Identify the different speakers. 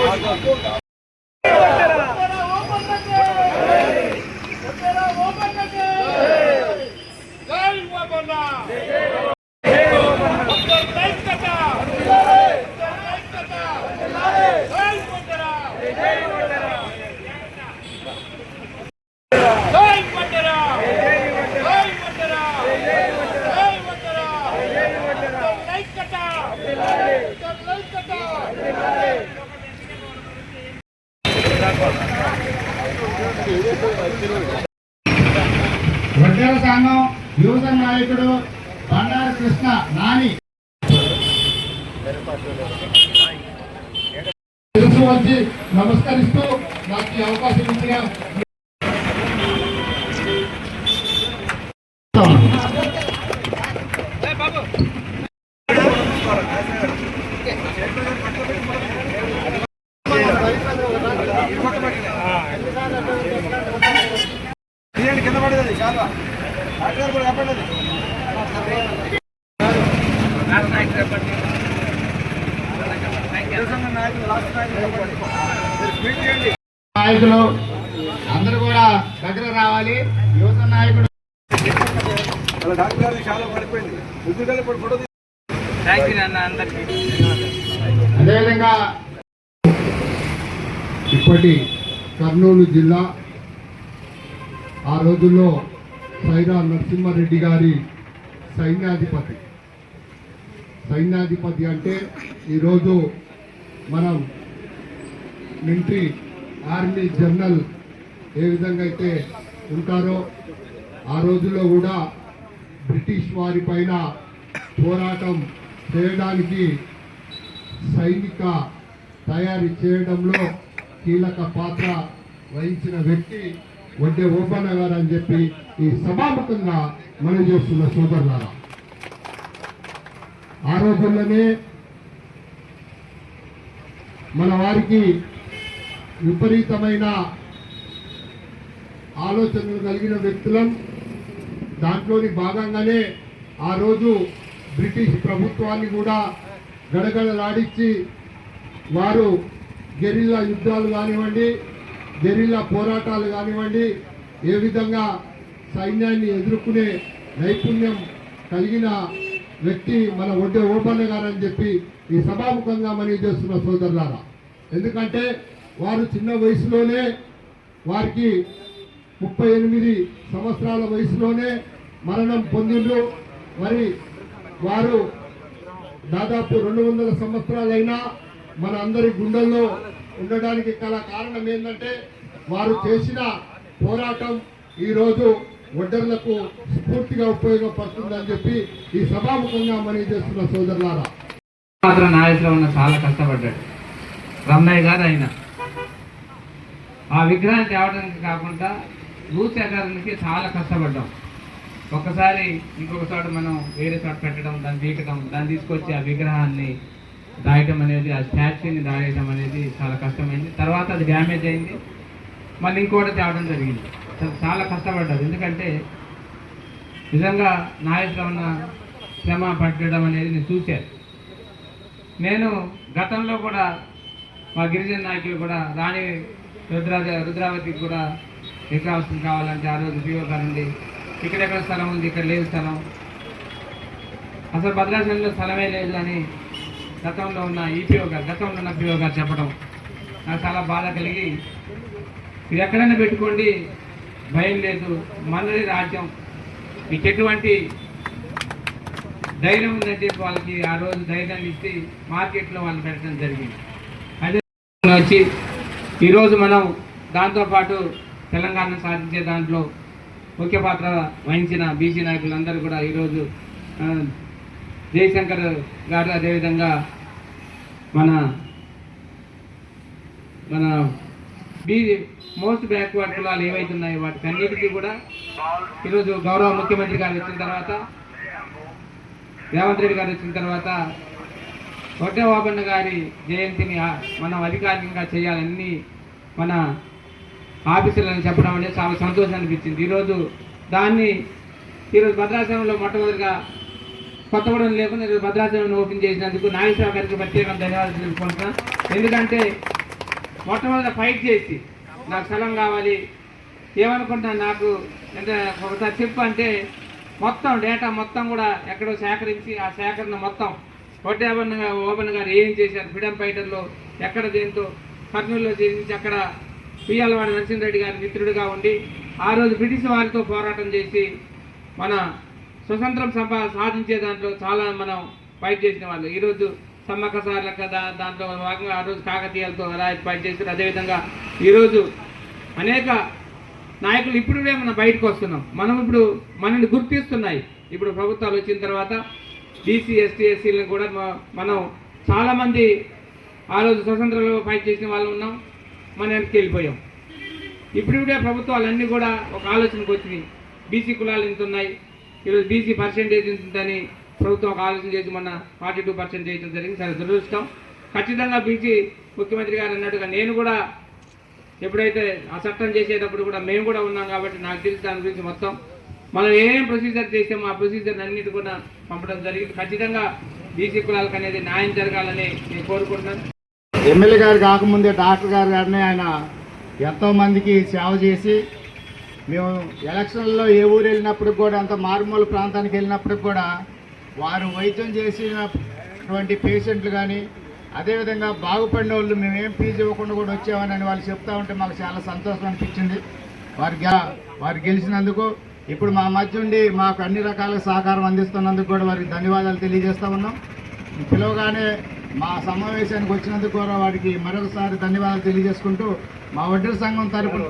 Speaker 1: వడ్డేల సంఘం యువజన నాయకుడు బండారు కృష్ణ నాని. వచ్చి నమస్కరిస్తూ నాకు ఈ అవకాశం ఇచ్చిన
Speaker 2: కింద పడేది చాలా నాయకులు
Speaker 1: అందరూ కూడా దగ్గర రావాలి. యువజన నాయకుడు
Speaker 2: వాళ్ళ డాక్టర్ చాలా పడిపోయింది. ముగ్గురు ఇప్పుడు ఫోటో
Speaker 1: అదేవిధంగా ఇప్పటి కర్నూలు జిల్లా ఆ రోజుల్లో సైరా నరసింహారెడ్డి గారి సైన్యాధిపతి. సైన్యాధిపతి అంటే ఈరోజు మనం మిలిటరీ ఆర్మీ జనరల్ ఏ విధంగా అయితే ఉంటారో ఆ రోజుల్లో కూడా బ్రిటిష్ వారి పైన పోరాటం చేయడానికి సైనిక తయారీ చేయడంలో కీలక పాత్ర వహించిన వ్యక్తి వడ్డే ఓపెన్ గారు అని చెప్పి ఈ సభాముఖంగా మనం చేస్తున్న సోదరులారా. ఆ రోజుల్లోనే మన వారికి విపరీతమైన ఆలోచనలు కలిగిన వ్యక్తులం. దాంట్లోని భాగంగానే ఆ రోజు బ్రిటిష్ ప్రభుత్వాన్ని కూడా గడగడలాడించి వారు గెరిల్లా యుద్ధాలు కానివ్వండి గెరిల్లా పోరాటాలు కానివ్వండి ఏ విధంగా సైన్యాన్ని ఎదుర్కొనే నైపుణ్యం కలిగిన వ్యక్తి మన ఒడ్డే ఓపన్న గారని చెప్పి ఈ సభాముఖంగా మనవి చేస్తున్న సోదరులారా. ఎందుకంటే వారు చిన్న వయసులోనే వారికి ముప్పై ఎనిమిది సంవత్సరాల వయసులోనే మరణం పొందిండ్రు. మరి వారు దాదాపు రెండు వందల సంవత్సరాలైనా మన అందరి గుండెల్లో ఉండడానికి గల కారణం ఏంటంటే వారు చేసిన పోరాటం ఈరోజు ఒడ్డర్లకు స్ఫూర్తిగా ఉపయోగపడుతుందని చెప్పి ఈ సభాముఖంగా మనీ చేస్తున్న సోదరులారా.
Speaker 3: మాత్రం నాయకులు ఉన్న చాలా కష్టపడ్డాడు రమణయ్య గారు ఆయన ఆ విగ్రహాన్ని తేవడానికి కాకుండా భూసేకరణకి చాలా కష్టపడ్డాం. ఒక్కసారి ఇంకొక చోట మనం వేరే చోట పెట్టడం దాన్ని తీయటం దాన్ని తీసుకొచ్చి ఆ విగ్రహాన్ని రాయటం అనేది ఆ స్టాచ్యూని రాయటం అనేది చాలా కష్టమైంది. తర్వాత అది డ్యామేజ్ అయింది. మళ్ళీ ఇంకోటి తేవడం జరిగింది. చాలా కష్టపడ్డారు. ఎందుకంటే నిజంగా నాగేశ్వరన్న శ్రమ పట్టడం అనేది నేను చూశాను. నేను గతంలో కూడా మా గిరిజన నాయకులు కూడా రాణి రుద్రా రుద్రావతికి కూడా విగ్రహావసరం కావాలంటే ఆ రోజు పిఓ గారండి ఇక్కడెక్కడ స్థలం ఉంది? ఇక్కడ లేదు స్థలం. అసలు భద్రాచలంలో స్థలమే లేదు అని గతంలో ఉన్న ఈపీఓ గారు గతంలో ఉన్న పిఓ గారు చెప్పడం నాకు చాలా బాధ కలిగి ఇది ఎక్కడైనా పెట్టుకోండి భయం లేదు. మనది రాజ్యం. మీకు ఎటువంటి ధైర్యం ఉందని చెప్పి వాళ్ళకి ఆ రోజు ధైర్యాన్ని ఇచ్చి మార్కెట్లో వాళ్ళు పెట్టడం జరిగింది. అదే వచ్చి ఈరోజు మనం దాంతోపాటు తెలంగాణ సాధించే దాంట్లో ముఖ్య పాత్ర వహించిన బీసీ నాయకులందరూ కూడా ఈరోజు జయశంకర్ గారు అదేవిధంగా మన మన బీ మోస్ట్ బ్యాక్వర్డ్ కులాలు ఏవైతున్నాయో వాటికి అన్నిటికీ కూడా ఈరోజు గౌరవ ముఖ్యమంత్రి గారు వచ్చిన తర్వాత రేవంత్ రెడ్డి గారు వచ్చిన తర్వాత కొట్టబాబన్న గారి జయంతిని మనం అధికారికంగా చేయాలని మన ఆఫీసులను చెప్పడం అనేది చాలా సంతోషం అనిపించింది ఈరోజు దాన్ని ఈరోజు భద్రాచలంలో మొట్టమొదటిగా కొత్తగూడెం లేకుండా ఈరోజు భద్రాచలం ఓపెన్ చేసినందుకు నాగేశ్వర గారికి ప్రత్యేక ధన్యవాదాలు తెలుపుకుంటున్నాను ఎందుకంటే మొట్టమొదటి ఫైట్ చేసి నాకు స్థలం కావాలి. ఏమనుకుంటున్నా నాకు? అంటే ఒకసారి చెప్పు అంటే మొత్తం డేటా మొత్తం కూడా ఎక్కడో సేకరించి ఆ సేకరణ మొత్తం ఓపెన్ ఓపెన్ గారు ఏం చేశారు? ఫ్రీడమ్ ఫైటర్లో ఎక్కడ దేంతో? కర్నూలులో చేసి అక్కడ పియ్యాలవాడి నరసింహరెడ్డి గారి మిత్రుడిగా ఉండి ఆ రోజు బ్రిటిష్ వారితో పోరాటం చేసి మన స్వతంత్రం సంపా సాధించే దాంట్లో చాలా మనం ఫైట్ చేసిన వాళ్ళు. ఈరోజు సమ్మక్క సార్ల కదా దాంట్లో భాగంగా ఆ రోజు కాకతీయాలతో అలా ఫైట్ చేశారు. అదేవిధంగా ఈరోజు అనేక నాయకులు ఇప్పుడు మనం బయటకు వస్తున్నాం. మనం ఇప్పుడు మనల్ని గుర్తిస్తున్నాయి. ఇప్పుడు ప్రభుత్వాలు వచ్చిన తర్వాత బీసీ ఎస్టీ ఎస్సీలను కూడా మనం చాలామంది ఆ రోజు స్వతంత్రంలో ఫైట్ చేసిన వాళ్ళు ఉన్నాం. మన వెనక్కి వెళ్ళిపోయాం. ఇప్పుడు ప్రభుత్వాలన్నీ కూడా ఒక ఆలోచనకు వచ్చినాయి. బీసీ కులాలు ఇంత ఉన్నాయి. ఈరోజు బీసీ పర్సెంటేజ్ ఉంటుందని ఉందని ప్రభుత్వం ఒక ఆలోచన చేసి మొన్న ఫార్టీ టూ పర్సెంట్ చేయడం జరిగింది. సరే దురదృష్టం. ఖచ్చితంగా బీసీ ముఖ్యమంత్రి గారు అన్నట్టుగా నేను కూడా ఎప్పుడైతే ఆ చట్టం చేసేటప్పుడు కూడా మేము కూడా ఉన్నాం కాబట్టి నాకు తెలిసి దాని గురించి మొత్తం. మనం ఏం ప్రొసీజర్ చేసామో ఆ ప్రొసీజర్ అన్నిటి కూడా పంపడం జరిగింది. ఖచ్చితంగా బీసీ కులాలకు అనేది న్యాయం జరగాలని నేను కోరుకుంటున్నాను.
Speaker 2: ఎమ్మెల్యే గారు కాకముందే డాక్టర్ గారు గారిని ఆయన ఎంతోమందికి సేవ చేసి మేము ఎలక్షన్లో ఏ ఊరు వెళ్ళినప్పుడు కూడా అంత మారుమూల ప్రాంతానికి వెళ్ళినప్పుడు కూడా వారు వైద్యం చేసినటువంటి పేషెంట్లు కానీ అదేవిధంగా బాగుపడిన వాళ్ళు మేము ఏం ఫీజు ఇవ్వకుండా కూడా వచ్చామని వాళ్ళు చెప్తా ఉంటే మాకు చాలా సంతోషం అనిపించింది. వారు వారు గెలిచినందుకు ఇప్పుడు మా మధ్య ఉండి మాకు అన్ని రకాల సహకారం అందిస్తున్నందుకు కూడా వారికి ధన్యవాదాలు తెలియజేస్తూ ఉన్నాం. పిలవగానే మా సమావేశానికి వచ్చినందుకు కూడా వారికి మరొకసారి ధన్యవాదాలు తెలియజేసుకుంటూ మా వడ్డీ సంఘం తరపున